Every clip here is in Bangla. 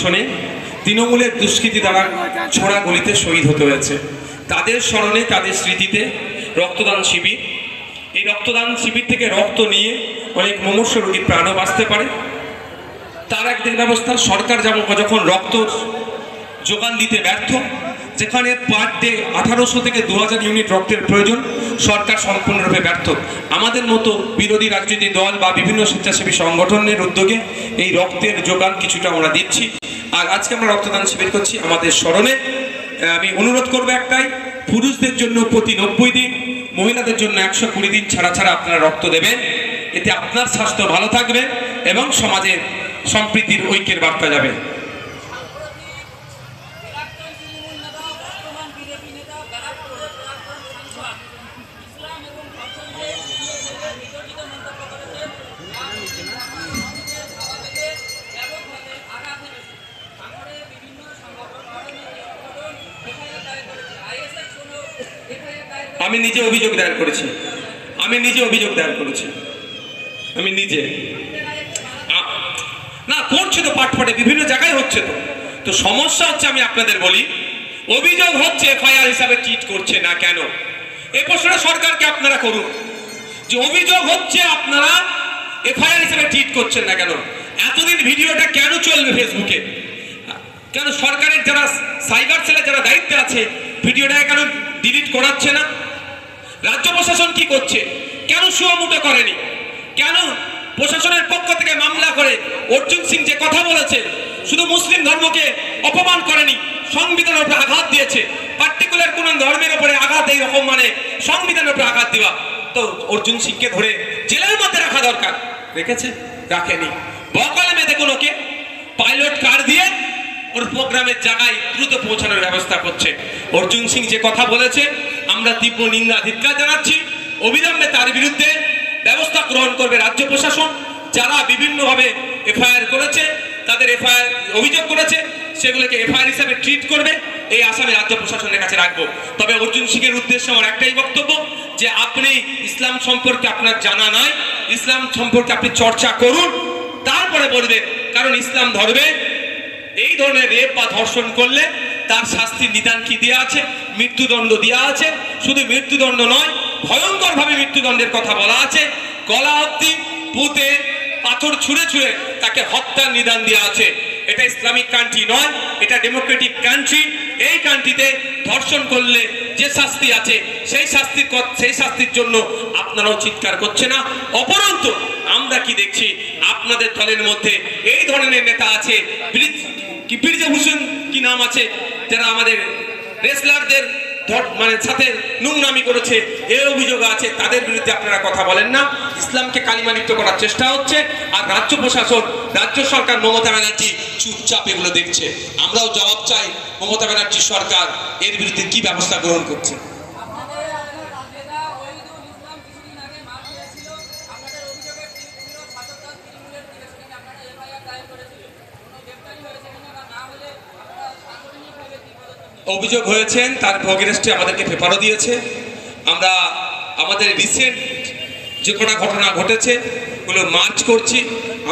নির্বাচনে তৃণমূলের দুষ্কৃতি দ্বারা ছোড়া গলিতে শহীদ হতে হয়েছে। তাদের স্মরণে, তাদের স্মৃতিতে রক্তদান শিবির। এই রক্তদান শিবির থেকে রক্ত নিয়ে অনেক মুমূর্ষ রোগীর প্রাণও বাঁচতে পারে। তার একদিন ব্যবস্থা সরকার যেমন যখন রক্ত যোগান দিতে ব্যর্থ, যেখানে পার ডে আঠারোশো থেকে দু হাজার ইউনিট রক্তের প্রয়োজন, সরকার সম্পূর্ণরূপে ব্যর্থ। আমাদের মতো বিরোধী রাজনৈতিক দল বা বিভিন্ন স্বেচ্ছাসেবী সংগঠনের উদ্যোগে এই রক্তের যোগান কিছুটা আমরা দিচ্ছি। আর আজকে আমরা রক্তদান শিবির করছি আমাদের স্মরণে। আমি অনুরোধ করব একটাই, পুরুষদের জন্য প্রতি নব্বই দিন, মহিলাদের জন্য একশো কুড়ি দিন ছাড়া ছাড়া আপনারা রক্ত দেবেন। এতে আপনার স্বাস্থ্য ভালো থাকবে এবং সমাজের সম্প্রীতির ঐক্যের বার্তা যাবে প্রাক্তন তৃণমূল নেতা বর্তমান বিজেপি নেতা ব্যারাকপুরের প্রাক্তন সাংসদ ইসলাম এবং ধর্ষণকে বিতর্কিত মন্তব্য করেছেন যা মুসলিম ধর্মাবলম্বীদের সভা থেকে ব্যাপকভাবে আঘাত হেনেছে ভাঙড়ে বিভিন্ন সংগঠন রাজনৈতিক সংগঠন এফআইআর দায়ের করেছে আইএসএফ কোনো এফআইআর দায়ের করে আমি নিজে অভিযোগ দায়ের করেছি। আমি নিজে অভিযোগ দায়ের করেছি। আমি নিজে। না, করছে তো পাঠে বিভিন্ন জায়গায় হচ্ছে তো। তো সমস্যা হচ্ছে আমি আপনাদের বলি, অভিযোগ হচ্ছে এফআইআর হিসাবে ট্রিট করছে না কেন? এই প্রশ্নটা সরকারকে আপনারা করুন। যে অভিযোগ হচ্ছে আপনারা এফআইআর হিসাবে ট্রিট করছেন না কেন? এতদিন ভিডিওটা কেন চলবে ফেসবুকে কেন সরকারের যারা সাইবার সেলে যারা দায়িত্বে আছে, ভিডিওটা কেন ডিলিট করাচ্ছে না? রাজ্য প্রশাসন কি করছে? কেন সুয়ামুটো করেনি? কেন প্রশাসনের পক্ষ থেকে মামলা করে অর্জুন সিং যে কথা বলেছে, শুধু মুসলিম ধর্মকে অপমান করেনি, সংবিধানের উপরে আঘাত দিয়েছে? পার্টিকুলার কোন ধর্মের উপরে আঘাত এই রকম মানে সংবিধানের উপরে আঘাত দেওয়া। তো অর্জুন সিংকে ধরে জেলের মধ্যে রাখা দরকার। রেখেছে? রাখেনি। বকালে দেখুন ওকে পাইলট কার দিয়ে ওর প্রোগ্রামের জায়গায় দ্রুত পৌঁছানোর ব্যবস্থা করছে। অর্জুন সিং যে কথা বলেছে আমরা তীব্র নিন্দা ধিক্কার জানাচ্ছি। অবিলম্বে তার বিরুদ্ধে ব্যবস্থা গ্রহণ করবে রাজ্য প্রশাসন। যারা বিভিন্নভাবে এফআইআর করেছে, তাদের এফআইআর অভিযোগ করেছে, সেগুলোকে এফআইআর হিসাবে ট্রিট করবে। এই আসামে রাজ্য প্রশাসনের কাছে রাখব। তবে অর্জুন সিং এর উদ্দেশ্যে আমার একটাই বক্তব্য যে আপনি ইসলাম সম্পর্কে আপনার জানা নাই, ইসলাম সম্পর্কে আপনি চর্চা করুন, তারপরে বলবেন, কারণ ইসলাম ধর্মে এই ধরনের রেপ বা ধর্ষণ করলে তার শাস্তির নিদান কি দেওয়া আছে? মৃত্যুদণ্ড দেওয়া আছে। শুধু মৃত্যুদণ্ড নয় ভয়ঙ্কর ভাবে মৃত্যুদণ্ডের কথা বলা আছে। গলা অব্দি পুঁতে পাথর ছুঁড়ে ছুঁড়ে তাকে হত্যার নিদান দেওয়া আছে। এটা ইসলামিক কান্ট্রি নয়, এটা ডেমোক্রেটিক কান্ট্রি এই কান্ট্রিতে ধর্ষণ করলে যে শাস্তি আছে, সেই শাস্তির সেই শাস্তির জন্য আপনারাও চিৎকার করছে না। অপরন্ত আমরা কি দেখছি, আপনাদের দলের মধ্যে এই ধরনের নেতা আছে কি বীরজা ভূষণ কি নাম আছে, যারা আমাদের রেসলারদের মানে সাথে নোংরামি করেছে এর অভিযোগ আছে, তাদের বিরুদ্ধে আপনারা কথা বলেন না। ইসলামকে কালিমালিপ্ত করার চেষ্টা হচ্ছে, আর রাজ্য প্রশাসন, রাজ্য সরকার মমতা ব্যানার্জি চুপচাপ এগুলো দেখছে। আমরাও জবাব চাই, মমতা ব্যানার্জি সরকার এর বিরুদ্ধে কি ব্যবস্থা গ্রহণ করছে আপনাদের নেতা ওহিদুল ইসলাম কিছুদিন আগে মার দিয়েছিল আপনাদের অভিযোগের তীর ছিল ছাত্রদল তৃণমূলের দিকে সেখানে আপনারা এফআইআর দায়ের করেছিলেন কোনো গ্রেপ্তারি হয়েছে কিনা বা না হলে আপনারা সাংগঠনিকভাবে কি পদক্ষেপ নেবেন? অভিযোগ হয়েছেন, তার ভগিরেস্টে আমাদেরকে পেপারও দিয়েছে। আমরা আমাদের রিসেন্ট যে কটা ঘটনা ঘটেছে, ওগুলো মার্চ করছি,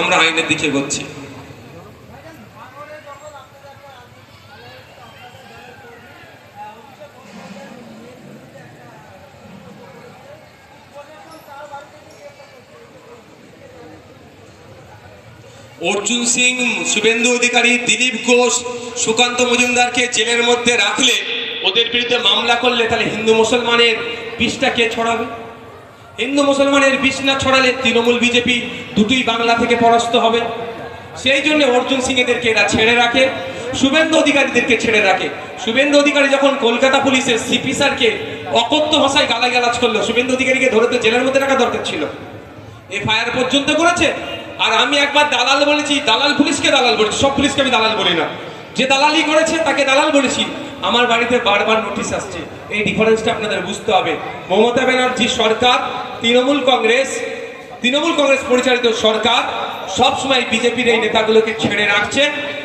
আমরা আইনের দিকে এগোচ্ছি। অর্জুন সিং, শুভেন্দু অধিকারী, দিলীপ ঘোষ, সুকান্ত মজুমদারকে জেলের মধ্যে রাখলে ওদের বিরুদ্ধে মামলা করলে তাহলে হিন্দু মুসলমানের বিষটা কে ছড়াবে? হিন্দু মুসলমানের বিষ না ছড়ালে তৃণমূল বিজেপি দুটোই বাংলা থেকে পরাস্ত হবে। সেই জন্য অর্জুন সিং এদেরকে এরা ছেড়ে রাখে, শুভেন্দু অধিকারীদেরকে ছেড়ে রাখে। শুভেন্দু অধিকারী যখন কলকাতা পুলিশের সিপি স্যারকে অকথ্য ভাষায় গালাগালাজ করল, শুভেন্দু অধিকারীকে ধরে তো জেলের মধ্যে রাখা দরকার ছিল। এফআইআর পর্যন্ত করেছে আর আমি একবার দালাল বলেছি, দালাল পুলিশকে দালাল বলেছি, সব পুলিশকে আমি দালাল বলি না। যে দালালি করেছে, তাকে দালাল বলেছি। আমার বাড়িতে বারবার নোটিশ আসছে। এই ডিফারেন্সটা আপনাদের বুঝতে হবে। মমতা ব্যানার্জি সরকার, তৃণমূল কংগ্রেস তৃণমূল কংগ্রেস পরিচালিত সরকার সবসময় বিজেপির এই নেতাগুলোকে ছেড়ে রাখছে।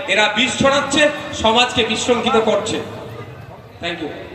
এরা বিষ ছড়াচ্ছে, সমাজকে বিশৃঙ্খিত করছে। Thank you